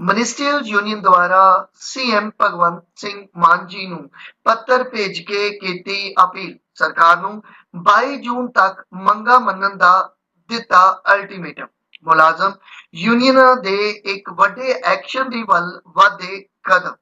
Ministerial union ਦੁਆਰਾ CM Bhagwant Singh Mann ji ਨੂੰ ਪੱਤਰ ਭੇਜ ਕੇ ਕੀਤੀ ਅਪੀਲ। ਸਰਕਾਰ ਨੂੰ 22 ਜੂਨ ਤੱਕ ਮੰਗਾ ਮੰਨਣ ਦਾ ਦਿੱਤਾ ਅਲਟੀਮੇਟਮ ਮੁਲਾਜ਼ਮ ਯੂਨੀਅਨਾਂ ਦੇ ਇੱਕ ਵੱਡੇ ਐਕਸ਼ਨ ਦੀ ਵੱਲ ਵਧੇ ਕਦਮ।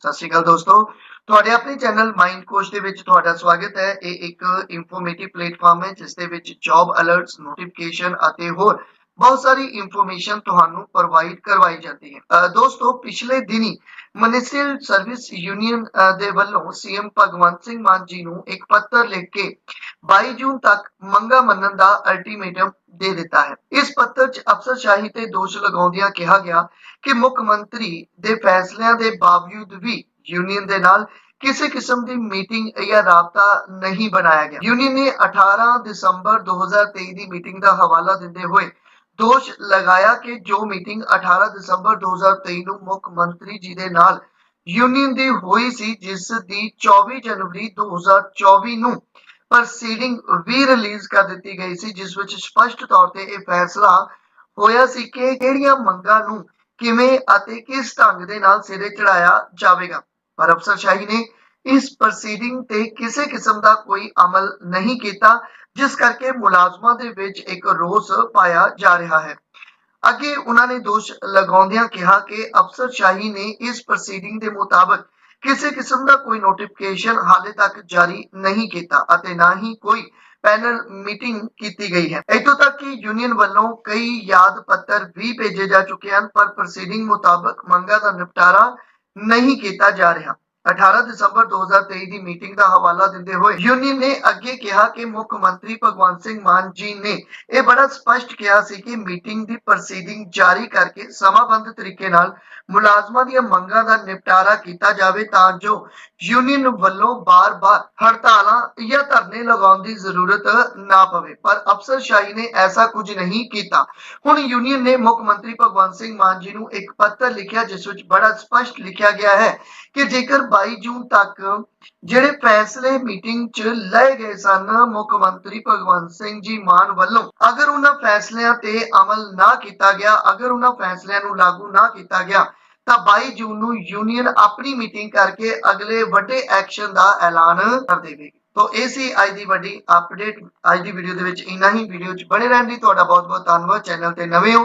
ਸਤਿ ਸ਼੍ਰੀ ਅਕਾਲ ਦੋਸਤੋ। ਤੁਹਾਡੇ ਆਪਣੇ ਚੈਨਲ ਮਾਈਂਡ ਕੋਚ ਦੇ ਵਿੱਚ ਤੁਹਾਡਾ ਸਵਾਗਤ ਹੈ। ਇਹ ਇੱਕ ਇਨਫੋਰਮੇਟਿਵ ਪਲੇਟਫਾਰਮ ਹੈ, ਜਿਸ ਦੇ ਵਿੱਚ ਜੌਬ ਅਲਰਟਸ ਨੋਟੀਫਿਕੇਸ਼ਨ ਅਤੇ ਹੋਰ ਬਹੁਤ ਸਾਰੀ ਇਨਫੋਰਮੇਸ਼ਨ ਤੁਹਾਨੂੰ ਪ੍ਰੋਵਾਈਡ ਕਰਵਾਈ ਜਾਂਦੀ ਹੈ। ਦੋਸਤੋ, ਪਿਛਲੇ ਦਿਨੀ ਮਨਿਸਟਰੀਅਲ ਸਰਵਿਸ ਯੂਨੀਅਨ ਦੇ ਵੱਲੋਂ ਸੀਐਮ ਭਗਵੰਤ ਸਿੰਘ ਮਾਨ ਜੀ ਨੂੰ ਇੱਕ ਪੱਤਰ ਲਿਖ ਕੇ 22 ਜੂਨ ਤੱਕ ਮੰਗਾ ਮੰਨਣ ਦਾ ਅਲਟੀਮੇਟਮ ਦੇ ਦਿੱਤਾ ਹੈ। ਇਸ ਪੱਤਰ 'ਚ ਅਫਸਰਸ਼ਾਹੀ ਤੇ ਦੋਸ਼ ਲਗਾਉਂਦਿਆਂ ਕਿਹਾ ਗਿਆ ਕਿ ਮੁੱਖ ਮੰਤਰੀ ਦੇ ਫੈਸਲਿਆਂ ਦੇ ਬਾਵਜੂਦ ਵੀ ਯੂਨੀਅਨ ਦੇ ਨਾਲ ਕਿਸੇ ਕਿਸਮ ਦੀ ਮੀਟਿੰਗ ਜਾਂ ਰਾਬਤਾ ਨਹੀਂ ਬਣਾਇਆ ਗਿਆ। ਯੂਨੀਅਨ ਨੇ 18 ਦਸੰਬਰ 2023 ਦੀ ਮੀਟਿੰਗ ਦਾ ਹਵਾਲਾ ਦਿੰਦੇ ਹੋਏ ਦੋਸ਼ ਲਗਾਇਆ ਕਿ ਜੋ ਮੀਟਿੰਗ 18 ਦਸੰਬਰ 2023 ਨੂੰ ਮੁੱਖ ਮੰਤਰੀ ਜੀ ਦੇ ਨਾਲ ਯੂਨੀਅਨ ਦੀ ਹੋਈ ਸੀ, ਜਿਸ ਦੀ 24 ਜਨਵਰੀ 2024 ਨੂੰ ਪ੍ਰੋਸੀਡਿੰਗ ਵੀ ਰਿਲੀਜ਼ ਕਰ ਦਿੱਤੀ ਗਈ ਸੀ, ਜਿਸ ਵਿੱਚ ਸਪਸ਼ਟ ਤੌਰ ਤੇ ਇਹ ਫੈਸਲਾ ਹੋਇਆ ਸੀ ਕਿ ਕਿਹੜੀਆਂ ਮੰਗਾਂ ਨੂੰ ਕਿਵੇਂ ਅਤੇ ਕਿਸ ਢੰਗ ਦੇ ਨਾਲ ਸਿਰੇ ਚੜਾਇਆ ਜਾਵੇਗਾ। ਪਰ ਅਫਸਰ ਸ਼ਾਹੀ ਨੇ ਇਸ ਪ੍ਰੋਸੀਡਿੰਗ ਤੇ ਕਿਸੇ ਕਿਸਮ ਦਾ ਕੋਈ ਅਮਲ ਨਹੀਂ ਕੀਤਾ, ਜਿਸ ਕਰਕੇ ਮੁਲਾਜ਼ਮਾਂ ਦੇ ਵਿੱਚ ਇੱਕ ਰੋਸ ਪਾਇਆ ਜਾ ਰਿਹਾ ਹੈ। ਅੱਗੇ ਉਹਨਾਂ ਨੇ ਦੋਸ਼ ਲਗਾਉਂਦਿਆਂ ਕਿਹਾ ਕਿ ਅਫਸਰਸ਼ਾਹੀ ਨੇ ਇਸ ਪ੍ਰੋਸੀਡਿੰਗ ਦੇ ਮੁਤਾਬਕ ਕਿਸੇ ਕਿਸਮ ਦਾ ਕੋਈ ਨੋਟੀਫਿਕੇਸ਼ਨ ਹਾਲੇ ਤੱਕ ਜਾਰੀ ਨਹੀਂ ਕੀਤਾ ਅਤੇ ਨਾ ਹੀ ਕੋਈ ਪੈਨਲ ਮੀਟਿੰਗ ਕੀਤੀ ਗਈ ਹੈ। ਇਤੋਂ ਤੱਕ ਕਿ ਯੂਨੀਅਨ ਵੱਲੋਂ ਕਈ ਯਾਦ ਪੱਤਰ ਵੀ ਭੇਜੇ ਜਾ ਚੁੱਕੇ ਹਨ, ਪਰ ਪ੍ਰੋਸੀਡਿੰਗ ਮੁਤਾਬਕ ਮੰਗਾਂ ਦਾ ਨਿਪਟਾਰਾ ਨਹੀਂ ਕੀਤਾ ਜਾ ਰਿਹਾ। 18 ਦਸੰਬਰ 2023 ਦੀ ਮੀਟਿੰਗ ਦਾ ਹਵਾਲਾ ਦਿੰਦੇ ਹੋਏ ਯੂਨੀਅਨ ਨੇ ਅੱਗੇ ਕਿਹਾ ਕਿ ਮੁੱਖ ਮੰਤਰੀ ਭਗਵੰਤ ਸਿੰਘ ਮਾਨ ਜੀ ਨੇ ਇਹ ਬੜਾ ਸਪਸ਼ਟ ਕਿਹਾ ਸੀ ਕਿ ਮੀਟਿੰਗ ਦੀ ਪ੍ਰੋਸੀਡਿੰਗ ਜਾਰੀ ਕਰਕੇ ਸਮਾਬੱਧ ਤਰੀਕੇ ਨਾਲ ਮੁਲਾਜ਼ਮਾਂ ਦੀਆਂ ਮੰਗਾਂ ਦਾ ਨਿਪਟਾਰਾ ਕੀਤਾ ਜਾਵੇ ਤਾਂ ਜੋ ਯੂਨੀਅਨ ਵੱਲੋਂ ਬਾਰ-ਬਾਰ ਹੜਤਾਲਾਂ ਜਾਂ ਧਰਨੇ ਲਗਾਉਣ ਦੀ ਜ਼ਰੂਰਤ ਨਾ ਪਵੇ। ਪਰ ਅਫਸਰਸ਼ਾਹੀ ਨੇ ਐਸਾ ਕੁਝ ਨਹੀਂ ਕੀਤਾ। ਹੁਣ ਯੂਨੀਅਨ ਨੇ ਮੁੱਖ ਮੰਤਰੀ ਭਗਵੰਤ ਸਿੰਘ ਮਾਨ ਜੀ ਨੂੰ ਇੱਕ ਪੱਤਰ ਲਿਖਿਆ, ਜਿਸ ਵਿੱਚ ਬੜਾ ਸਪਸ਼ਟ ਲਿਖਿਆ ਗਿਆ ਹੈ ਕਿ ਜੇਕਰ 22 ਜੂਨ ਤੱਕ ਜਿਹੜੇ ਫੈਸਲੇ ਮੀਟਿੰਗ 'ਚ ਲਏ ਗਏ ਸਨ, ਮੁੱਖ ਮੰਤਰੀ ਭਗਵੰਤ ਸਿੰਘ ਜੀ ਮਾਨ ਵੱਲੋਂ, ਅਗਰ ਉਹਨਾਂ ਫੈਸਲਿਆਂ ਤੇ ਅਮਲ ਨਾ ਕੀਤਾ ਗਿਆ, ਅਗਰ ਉਹਨਾਂ ਫੈਸਲਿਆਂ ਨੂੰ ਲਾਗੂ ਨਾ ਕੀਤਾ ਗਿਆ, ਤਾਂ 22 ਜੂਨ ਨੂੰ ਯੂਨੀਅਨ ਆਪਣੀ ਮੀਟਿੰਗ ਕਰਕੇ ਅਗਲੇ ਵੱਡੇ ਐਕਸ਼ਨ ਦਾ ਐਲਾਨ ਕਰ ਦੇਵੇਗੀ। ਤੋ ਇਹ ਸੀ ਅੱਜ ਦੀ ਵੱਡੀ ਅਪਡੇਟ। ਅੱਜ ਦੀ ਵੀਡੀਓ ਦੇ ਵਿੱਚ ਇੰਨਾ ਹੀ। ਵੀਡੀਓ 'ਚ ਬਣੇ ਰਹਿਣ ਲਈ ਤੁਹਾਡਾ ਬਹੁਤ-ਬਹੁਤ ਧੰਨਵਾਦ। ਚੈਨਲ ਤੇ ਨਵੇਂ ਹੋ